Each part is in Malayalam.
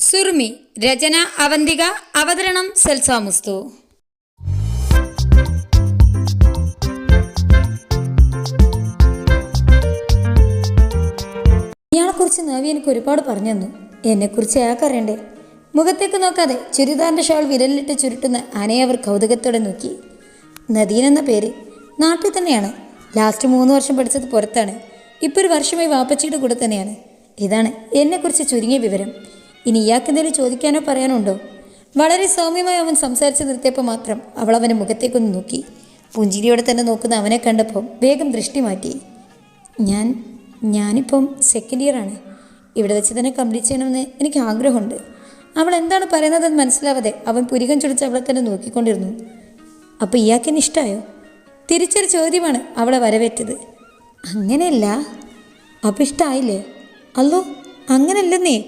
സുറുമി രചന അവന്തിക അവതരണം സെൽസാമുസ്തു ഇയാളെക്കുറിച്ച് നവി എനിക്ക് ഒരുപാട് പറഞ്ഞു തന്നു എന്നെക്കുറിച്ച് അയാൾക്കറിയണ്ടേ മുഖത്തേക്ക് നോക്കാതെ ചുരിദാറിന്റെ ഷാൾ വിരലിട്ട് ചുരുട്ടുന്ന അനയെ അവർ കൗതുകത്തോടെ നോക്കി. നദീൻ എന്ന പേര് നാട്ടിൽ തന്നെയാണ്. ലാസ്റ്റ് മൂന്ന് വർഷം പഠിച്ചത് പുറത്താണ്. ഇപ്പോൾ ഒരു വർഷമായി വാപ്പച്ചിയുടെ കൂടെ തന്നെയാണ്. ഇതാണ് എന്നെക്കുറിച്ച് ചുരുങ്ങിയ വിവരം. ഇനി ഇയാൾക്ക് എന്തെങ്കിലും ചോദിക്കാനോ പറയാനുണ്ടോ? വളരെ സൗമ്യമായി അവൻ സംസാരിച്ച് നിർത്തിയപ്പോൾ മാത്രം അവൾ അവന്റെ മുഖത്തേക്കൊന്ന് നോക്കി. പുഞ്ചിരിയോടെ തന്നെ നോക്കുന്ന അവനെ കണ്ടപ്പോൾ വേഗം ദൃഷ്ടി മാറ്റി. ഞാൻ ഞാനിപ്പം സെക്കൻഡ് ഇയർ ആണ്. ഇവിടെ വെച്ച് തന്നെ കംപ്ലീറ്റ് ചെയ്യണമെന്ന് എനിക്ക് ആഗ്രഹമുണ്ട്. അവൾ എന്താണ് പറയുന്നതെന്ന് മനസ്സിലാവാതെ അവൻ പുരികം ചുടിച്ച് അവളെ തന്നെ നോക്കിക്കൊണ്ടിരുന്നു. അപ്പോൾ ഇയാൾക്കെന്നെ ഇഷ്ടമായോ തിരിച്ചൊരു ചോദ്യമാണ് അവളെ വരവേറ്റത്. അങ്ങനെയല്ല. അപ്പം ഇഷ്ടമായില്ലേ അല്ലോ അങ്ങനെയല്ലെന്നേ.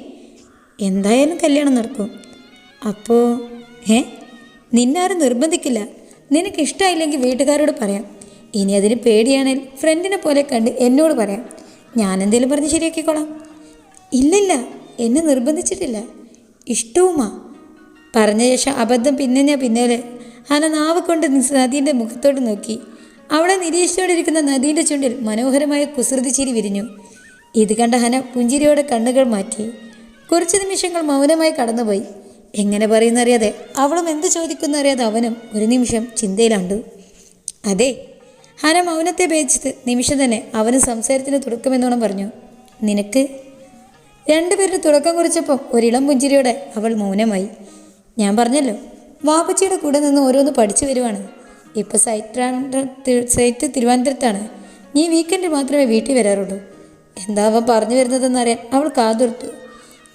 എന്തായാലും കല്യാണം നടക്കും. അപ്പോൾ ഏ നിന്നാരും നിർബന്ധിക്കില്ല. നിനക്ക് ഇഷ്ടമായില്ലെങ്കിൽ വീട്ടുകാരോട് പറയാം. ഇനി അതിന് പേടിയാണെങ്കിൽ ഫ്രണ്ടിനെ പോലെ കണ്ട് എന്നോട് പറയാം. ഞാൻ എന്തെങ്കിലും പറഞ്ഞ് ശരിയാക്കിക്കോളാം. ഇല്ലില്ല എന്നെ നിർബന്ധിച്ചിട്ടില്ല. ഇഷ്ടവുമാ. പറഞ്ഞ ശേഷം അബദ്ധം പിന്നെ ഞാൻ പിന്നാലെ ഹന നാവ് കൊണ്ട് നദീന്റെ മുഖത്തോട്ട് നോക്കി. അവളെ നിരീക്ഷിച്ചുകൊണ്ടിരിക്കുന്ന നദീന്റെ ചുണ്ടിൽ മനോഹരമായ കുസൃതി ചിരി വിരിഞ്ഞു. ഇത് കണ്ട ഹന പുഞ്ചിരിയോടെ കണ്ണുകൾ മാറ്റി. കുറച്ച് നിമിഷങ്ങൾ മൗനമായി കടന്നുപോയി. എങ്ങനെ പറയുന്നറിയാതെ അവളും എന്ത് ചോദിക്കുന്നറിയാതെ അവനും ഒരു നിമിഷം ചിന്തയിലാണ്ടു. അതെ ഹന മൗനത്തെ ഭേദിച്ചത് നിമിഷം തന്നെ അവന് സംസാരത്തിന് തുടക്കമെന്നോണം പറഞ്ഞു. നിനക്ക്? രണ്ടുപേരുടെ തുടക്കം കുറിച്ചപ്പം ഒരിളം പുഞ്ചിരിയോടെ അവൾ മൗനമായി. ഞാൻ പറഞ്ഞല്ലോ വാപ്പച്ചിയുടെ കൂടെ നിന്ന് ഓരോന്ന് പഠിച്ചു വരുവാണ്. ഇപ്പോൾ സൈറ്റ് സൈറ്റ് തിരുവനന്തപുരത്താണ്. നീ വീക്കെൻഡിൽ മാത്രമേ വീട്ടിൽ വരാറുള്ളൂ. എന്താ അവൻ പറഞ്ഞു വരുന്നതെന്നറിയാൻ അവൾ കാതുർത്തു.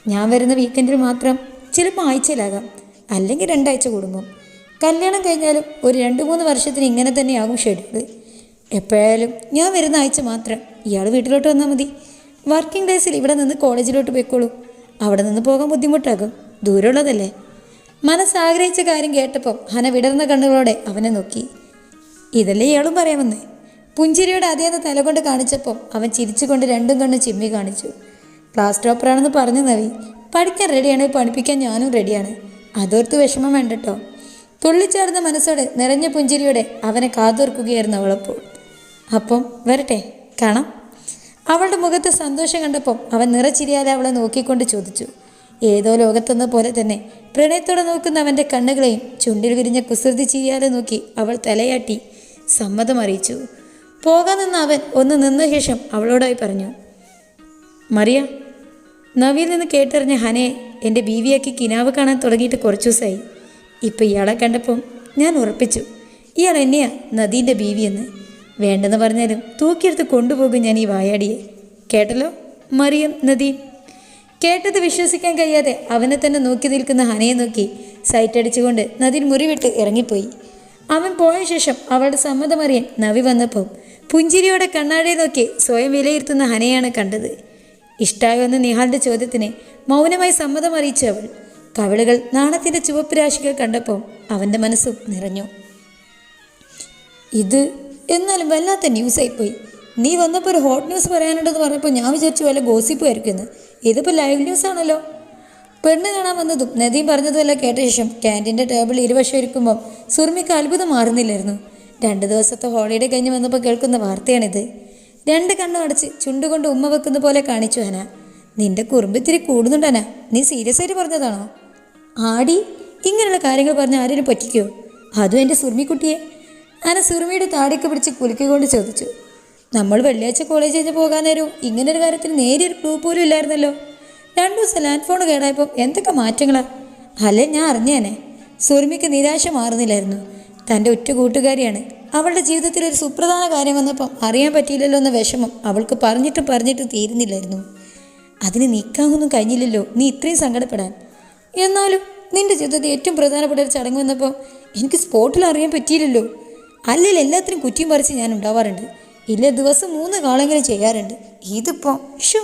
ഞാൻ വരുന്ന വീക്കെൻഡിൽ മാത്രം ചിലപ്പോൾ ആഴ്ചയിലാകാം. അല്ലെങ്കിൽ രണ്ടാഴ്ച കൂടുമ്പോൾ കല്യാണം കഴിഞ്ഞാലും ഒരു രണ്ട് മൂന്ന് വർഷത്തിന് ഇങ്ങനെ തന്നെയാകും ഷെഡ്യൂൾ എപ്പോഴായാലും ഞാൻ വരുന്ന ആഴ്ച മാത്രം ഇയാൾ വീട്ടിലോട്ട് വന്നാൽ മതി. വർക്കിംഗ് ഡേയ്സിൽ ഇവിടെ നിന്ന് കോളേജിലോട്ട് പോയിക്കോളൂ. അവിടെ നിന്ന് പോകാൻ ബുദ്ധിമുട്ടാകും. ദൂരമുള്ളതല്ലേ? മനസ്സാഗ്രഹിച്ച കാര്യം കേട്ടപ്പോൾ ഹന വിടർന്ന കണ്ണുകളോടെ അവനെ നോക്കി. ഇതല്ലേ ഇയാളും പറയാമെന്ന്. പുഞ്ചിരിയുടെ അതേന്ന് തലകൊണ്ട് കാണിച്ചപ്പോൾ അവൻ ചിരിച്ചുകൊണ്ട് രണ്ടും കണ്ണും ചിമ്മി കാണിച്ചു. ക്ലാസ് ടോപ്പറാണെന്ന് പറഞ്ഞു നവി. പഠിക്കാൻ റെഡിയാണ് പഠിപ്പിക്കാൻ ഞാനും റെഡിയാണ് അതോർത്ത് വിഷമം വേണ്ടട്ടോ. തുള്ളിച്ചാടുന്ന മനസ്സോടെ നിറഞ്ഞ പുഞ്ചിരിയോടെ അവനെ കാതോർക്കുകയായിരുന്നു അവളപ്പോൾ അപ്പം വരട്ടെ കാണാം. അവളുടെ മുഖത്ത് സന്തോഷം കണ്ടപ്പോൾ അവൻ നിറച്ചിരിയാതെ അവളെ നോക്കിക്കൊണ്ട് ചോദിച്ചു. ഏതോ ലോകത്തെന്ന പോലെ തന്നെ പ്രണയത്തോടെ നോക്കുന്ന അവന്റെ കണ്ണുകളെയും ചുണ്ടിൽ വിരിഞ്ഞ കുസൃതി ചിരിയാതെ നോക്കി അവൾ തലയാട്ടി സമ്മതം അറിയിച്ചു. പോകാൻ നിന്ന അവൻ ഒന്ന് നിന്ന ശേഷം അവളോടായി പറഞ്ഞു മറിയ നവിയിൽ നിന്ന് കേട്ടറിഞ്ഞ ഹനെ എന്റെ ബീവിയാക്കി കിനാവ് കാണാൻ തുടങ്ങിയിട്ട് കുറച്ചു ദിവസമായി ഇപ്പം ഇയാളെ കണ്ടപ്പം ഞാൻ ഉറപ്പിച്ചു ഇയാൾ എന്നെയാ നദീന്റെ ബീവിയെന്ന്. വേണ്ടെന്ന് പറഞ്ഞാലും തൂക്കിയെടുത്ത് കൊണ്ടുപോകും ഞാൻ ഈ വായാടിയെ. കേട്ടല്ലോ മറിയം നദീൻ? കേട്ടത് വിശ്വസിക്കാൻ കഴിയാതെ അവനെ തന്നെ നോക്കി നിൽക്കുന്ന ഹനയെ നോക്കി സൈറ്റ് അടിച്ചുകൊണ്ട് നദീൻ മുറിവിട്ട് ഇറങ്ങിപ്പോയി. അവൻ പോയ ശേഷം അവളുടെ സമ്മതമറിയാൻ നവി വന്നപ്പോൾ പുഞ്ചിരിയോടെ കണ്ണാടിയെ നോക്കി സ്വയം വിലയിരുത്തുന്ന ഹനയാണ് കണ്ടത്. ഇഷ്ടായോ എന്ന നിഹാലിന്റെ ചോദ്യത്തിന് മൗനമായി സമ്മതം അറിയിച്ചു അവൾ. കവിളുകൾ നാണത്തിന്റെ ചുവപ്പ് രാശികൾ കണ്ടപ്പോൾ അവന്റെ മനസ്സും നിറഞ്ഞു. ഇത് എന്നാലും വല്ലാത്ത ന്യൂസായിപ്പോയി നീ വന്നപ്പോൾ ഒരു ഹോട്ട് ന്യൂസ് പറയാനുണ്ടെന്ന് പറഞ്ഞപ്പോൾ ഞാൻ വിചാരിച്ചു വല്ല ഗോസിപ്പ് ആയിരിക്കുമെന്ന്. ഇതിപ്പോൾ ലൈവ് ന്യൂസ് ആണല്ലോ പെണ്ണ് കാണാൻ വന്നതും നദീം പറഞ്ഞതുമെല്ലാം കേട്ട ശേഷം ക്യാന്റീന്റെ ടേബിൾ ഇരുവശം ഇരിക്കുമ്പോൾ സുർമിക്ക് അത്ഭുതം മാറുന്നില്ലായിരുന്നു. രണ്ട് ദിവസത്തെ ഹോളിഡേ കഴിഞ്ഞ് വന്നപ്പോൾ കേൾക്കുന്ന വാർത്തയാണിത്. രണ്ട് കണ്ണും അടച്ച് ചുണ്ടുകൊണ്ട് ഉമ്മ വെക്കുന്ന പോലെ കാണിച്ചു അന. നിന്റെ കുറുമ്പിത്തിരി കൂടുന്നുണ്ടന നീ സീരിയസ് ആയിട്ട് പറഞ്ഞതാണോ? ആടി ഇങ്ങനെയുള്ള കാര്യങ്ങൾ പറഞ്ഞ് ആരെയും പറ്റിക്കോ? അതും എന്റെ സുർമിക്കുട്ടിയെ? അന സുർമിയുടെ താടിക്ക് പിടിച്ച് കുലുക്കിക്കൊണ്ട് ചോദിച്ചു. നമ്മൾ വെള്ളിയാഴ്ച കോളേജ് കഴിഞ്ഞ് പോകാൻ നേരവും ഇങ്ങനൊരു കാര്യത്തിൽ നേരിയൊരു ക്ലൂ പോലും ഇല്ലായിരുന്നല്ലോ. രണ്ടു ദിവസം ലാൻഡ് ഫോൺ കേടായപ്പോൾ എന്തൊക്കെ മാറ്റങ്ങളാണ് അല്ലേ ഞാൻ അറിഞ്ഞേനെ സുർമിക്ക് നിരാശ മാറുന്നില്ലായിരുന്നു. തന്റെ ഒറ്റ കൂട്ടുകാരിയാണ്. അവളുടെ ജീവിതത്തിൽ ഒരു സുപ്രധാന കാര്യം വന്നപ്പം അറിയാൻ പറ്റിയില്ലല്ലോ എന്ന വിഷമം അവൾക്ക് പറഞ്ഞിട്ടും പറഞ്ഞിട്ടും തീരുന്നില്ലായിരുന്നു. അതിന് നിൽക്കാമൊന്നും കഴിഞ്ഞില്ലല്ലോ നീ ഇത്രയും സങ്കടപ്പെടാൻ. എന്നാലും നിന്റെ ജീവിതത്തിൽ ഏറ്റവും പ്രധാനപ്പെട്ട ഒരു ചടങ്ങ് വന്നപ്പോൾ എനിക്ക് സ്പോട്ടിൽ അറിയാൻ പറ്റിയില്ലല്ലോ. അല്ലെങ്കിൽ എല്ലാത്തിനും കുറ്റിയും പറിച്ച് ഞാൻ ഉണ്ടാവാറുണ്ട്. ഇല്ല ദിവസം മൂന്ന് കാളെങ്കിലും ചെയ്യാറുണ്ട്. ഇതിപ്പോൾ ഷോ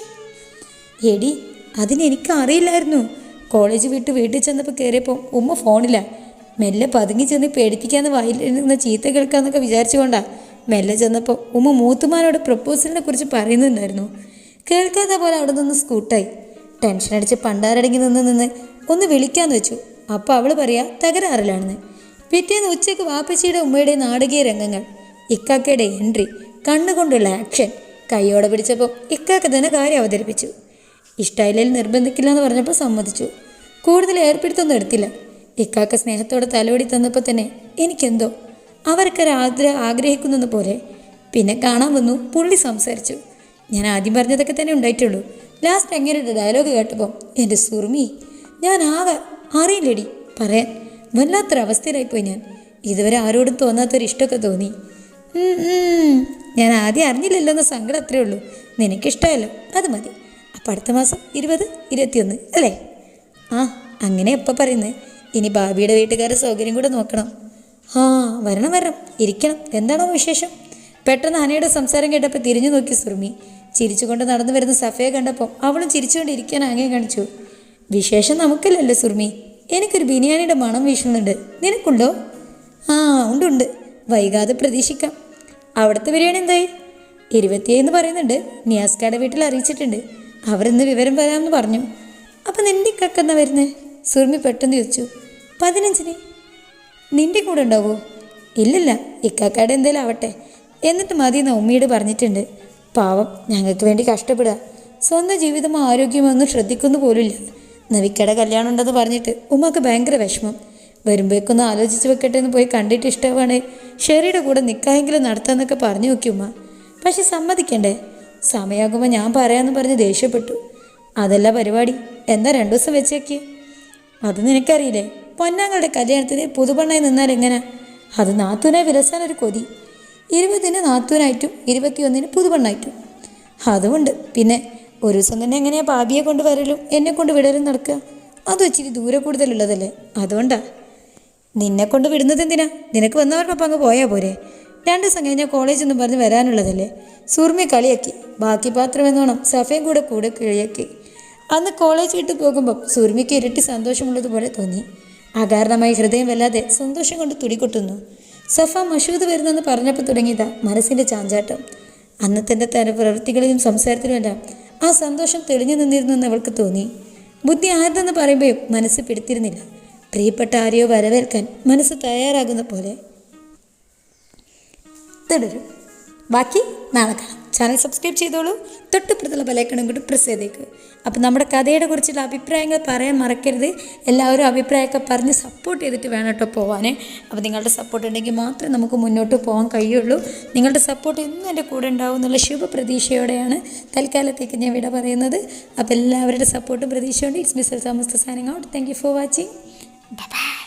എടി അതിനെനിക്ക് അറിയില്ലായിരുന്നു. കോളേജ് വിട്ട് വീട്ടിൽ ചെന്നപ്പോൾ കയറിയപ്പോൾ ഉമ്മ ഫോണില്ല മെല്ലെ പതുങ്ങി ചെന്ന് പേടിപ്പിക്കാന്ന് വായിലിരുന്ന ചീത്ത കേൾക്കാന്നൊക്കെ വിചാരിച്ചുകൊണ്ടാ മെല്ലെ ചെന്നപ്പോൾ ഉമ്മ മൂത്തുമാനോട് പ്രപ്പോസലിനെ കുറിച്ച് പറയുന്നുണ്ടായിരുന്നു. കേൾക്കാത്ത പോലെ അവിടെ നിന്ന് സ്കൂട്ടായി. ടെൻഷൻ അടിച്ച് പണ്ടാരടങ്ങി നിന്ന് നിന്ന് ഒന്ന് വിളിക്കാന്ന് വെച്ചു. അപ്പോൾ അവൾ പറയാ തകരാറിലാണെന്ന്. പിറ്റേന്ന് ഉച്ചയ്ക്ക് വാപ്പച്ചിയുടെ ഉമ്മയുടെ നാടകീയ രംഗങ്ങൾ. ഇക്കാക്കയുടെ എൻട്രി കണ്ണുകൊണ്ടുള്ള ആക്ഷൻ കൈയോടെ പിടിച്ചപ്പോൾ ഇക്കാക്ക തന്നെ കാര്യം അവതരിപ്പിച്ചു. ഇഷ്ടായില്ലേൽ നിർബന്ധിക്കില്ല എന്ന് പറഞ്ഞപ്പോൾ സമ്മതിച്ചു. കൂടുതൽ ഏർപ്പെടുത്തൊന്നും എടുത്തില്ല. ഇക്കാക്ക സ്നേഹത്തോടെ തലോടി തന്നപ്പോൾ തന്നെ എനിക്കെന്തോ അവർക്കൊരു ആഗ്രഹം ആഗ്രഹിക്കുന്നത് പോലെ. പിന്നെ കാണാൻ വന്നു പുള്ളി സംസാരിച്ചു. ഞാൻ ആദ്യം പറഞ്ഞതൊക്കെ തന്നെ ഉണ്ടായിട്ടുള്ളൂ. ലാസ്റ്റ് അങ്ങനെയുടെ ഡയലോഗ് കേട്ടപ്പോൾ എന്റെ സുറുമി ഞാൻ ആകെ അറിയില്ലടി പറയാൻ വല്ലാത്തൊരവസ്ഥയിലായിപ്പോയി ഞാൻ. ഇതുവരെ ആരോടും തോന്നാത്തൊരു ഇഷ്ടമൊക്കെ തോന്നി. ഞാൻ ആദ്യം അറിഞ്ഞില്ലല്ലോ എന്ന സങ്കടം അത്രേ ഉള്ളൂ. നിനക്കിഷ്ടമല്ലോ അത് മതി. അപ്പം അടുത്ത മാസം ഇരുപത് ഇരുപത്തിയൊന്ന് അല്ലേ? ആ അങ്ങനെ എപ്പോൾ പറയുന്നത് ഇനി ബാബിയുടെ വീട്ടുകാരുടെ സൗകര്യം കൂടെ നോക്കണം. ആ വരണം വരണം. ഇരിക്കണം. എന്താണോ വിശേഷം? പെട്ടെന്ന് അനയുടെ സംസാരം കേട്ടപ്പോൾ തിരിഞ്ഞു നോക്കി സുർമി. ചിരിച്ചുകൊണ്ട് നടന്നു വരുന്ന സഫയെ കണ്ടപ്പോൾ അവളും ചിരിച്ചുകൊണ്ട് ഇരിക്കാൻ ആകെ കാണിച്ചു. വിശേഷം നമുക്കല്ലല്ലോ സുർമി. എനിക്കൊരു ബിരിയാണിയുടെ മണം വീശുന്നുണ്ട്. നിനക്കുണ്ടോ? ആ ഉണ്ട് ഉണ്ട്. വൈകാതെ പ്രതീക്ഷിക്കാം. അവിടുത്തെ ബിരിയാണി എന്തായി? ഇരുപത്തിയേന്ന് പറയുന്നുണ്ട്. നിയാസ്കാടെ വീട്ടിൽ അറിയിച്ചിട്ടുണ്ട്. അവർ ഇന്ന് വിവരം വരാമെന്ന് പറഞ്ഞു. അപ്പം നിന്റെ കക്കെന്നാ വരുന്നത് സുർമി പെട്ടെന്ന് ചോദിച്ചു. പതിനഞ്ചിന്. നിന്റെ കൂടെ ഉണ്ടാവോ? ഇല്ലില്ല ഇക്കാക്കാടെ എന്തേലും ആവട്ടെ. എന്നിട്ട് മതി എന്ന് ഉമ്മയോട് പറഞ്ഞിട്ടുണ്ട്. പാവം ഞങ്ങൾക്ക് വേണ്ടി കഷ്ടപ്പെടുക. സ്വന്തം ജീവിതമോ ആരോഗ്യമൊന്നും ശ്രദ്ധിക്കുന്നു പോലുമില്ല. നവിക്കട കല്യാണം ഉണ്ടെന്ന് പറഞ്ഞിട്ട് ഉമ്മക്ക് ഭയങ്കര വിഷമം. വരുമ്പോഴേക്കൊന്ന് ആലോചിച്ച് വെക്കട്ടെ എന്ന് പോയി കണ്ടിട്ട് ഇഷ്ടമാണ്. ഷെറിയുടെ കൂടെ നിൽക്കാമെങ്കിലും നടത്താമെന്നൊക്കെ പറഞ്ഞു നോക്കി ഉമ്മ. പക്ഷെ സമ്മതിക്കണ്ടേ? സമയമാകുമ്പോൾ ഞാൻ പറയാമെന്ന് പറഞ്ഞ് ദേഷ്യപ്പെട്ടു. അതല്ല പരിപാടി എന്താ രണ്ടു ദിവസം വെച്ചേക്ക് അത് നിനക്കറിയില്ലേ? പൊന്നാങ്ങളുടെ കല്യാണത്തിന് പുതുപണ്ണായി നിന്നാൽ എങ്ങനെ? അത് നാത്തൂനായി വിലസാൻ ഒരു കൊതി. ഇരുപതിന് നാത്തൂനായിട്ടും ഇരുപത്തിയൊന്നിന് പുതുപണ്ണായിട്ടും. അതുമുണ്ട് പിന്നെ ഒരു ദിവസം തന്നെ എങ്ങനെയാ ഭാബിയെ കൊണ്ട് വരലും എന്നെ കൊണ്ട് വിടലും നടക്കുക? അത് ഇച്ചിരി ദൂരെ കൂടുതലുള്ളതല്ലേ? അതുകൊണ്ടാ. നിന്നെ കൊണ്ട് വിടുന്നത് എന്തിനാ? നിനക്ക് വന്നവർക്കൊപ്പം അങ്ങ് പോയാൽ പോരെ. രണ്ട് ദിവസം കഴിഞ്ഞാൽ കോളേജൊന്നും പറഞ്ഞ് വരാനുള്ളതല്ലേ? സൂർമ്മയെ കളിയാക്കി. ബാക്കി പാത്രം എന്നോണം സഫയും കൂടെ കൂടെ കിഴിയാക്കി അന്ന് കോളേജ് വിട്ട് പോകുമ്പം സുർമിക്ക് ഇരട്ടി സന്തോഷമുള്ളതുപോലെ തോന്നി. അകാരണമായി ഹൃദയം വല്ലാതെ സന്തോഷം കൊണ്ട് തുടികൊട്ടുന്നു. സഫ മഷൂദ് വരുന്നെന്ന് പറഞ്ഞപ്പോൾ തുടങ്ങിയതാ മനസ്സിന്റെ ചാഞ്ചാട്ടം. അന്നത്തെ തന്റെ പ്രവൃത്തികളിലും സംസാരത്തിലുമെല്ലാം ആ സന്തോഷം തെളിഞ്ഞു നിന്നിരുന്നെന്ന് അവൾക്ക് തോന്നി. ബുദ്ധി ആരുതെന്ന് പറയുമ്പോഴും മനസ്സ് പിടിത്തിരുന്നില്ല. പ്രിയപ്പെട്ട ആരെയോ വരവേൽക്കാൻ മനസ്സ് തയ്യാറാകുന്ന പോലെ. തുടരും. ബാക്കി നാളെ കാണാം. ചാനൽ സബ്സ്ക്രൈബ് ചെയ്തോളൂ. തൊട്ടിപ്പുറത്തുള്ള ബലൈക്കണും കൂടി പ്രസ് ചെയ്തേക്ക്. അപ്പോൾ നമ്മുടെ കഥയുടെ കുറിച്ചുള്ള അഭിപ്രായങ്ങൾ പറയാൻ മറക്കരുത്. എല്ലാവരും അഭിപ്രായമൊക്കെ പറഞ്ഞ് സപ്പോർട്ട് ചെയ്തിട്ട് വേണം കേട്ടോ പോകാനേ അപ്പോൾ നിങ്ങളുടെ സപ്പോർട്ട് ഉണ്ടെങ്കിൽ മാത്രമേ നമുക്ക് മുന്നോട്ട് പോകാൻ കഴിയുള്ളൂ. നിങ്ങളുടെ സപ്പോർട്ട് എന്നും എന്റെ കൂടെ ഉണ്ടാവും എന്നുള്ള ശുഭപ്രതീക്ഷയോടെയാണ് തൽക്കാലത്തേക്ക് ഞാൻ വിട പറയുന്നത്. അപ്പോൾ എല്ലാവരുടെ സപ്പോർട്ടും പ്രതീക്ഷയുണ്ട് it's mister Samastha signing out thank you for watching bye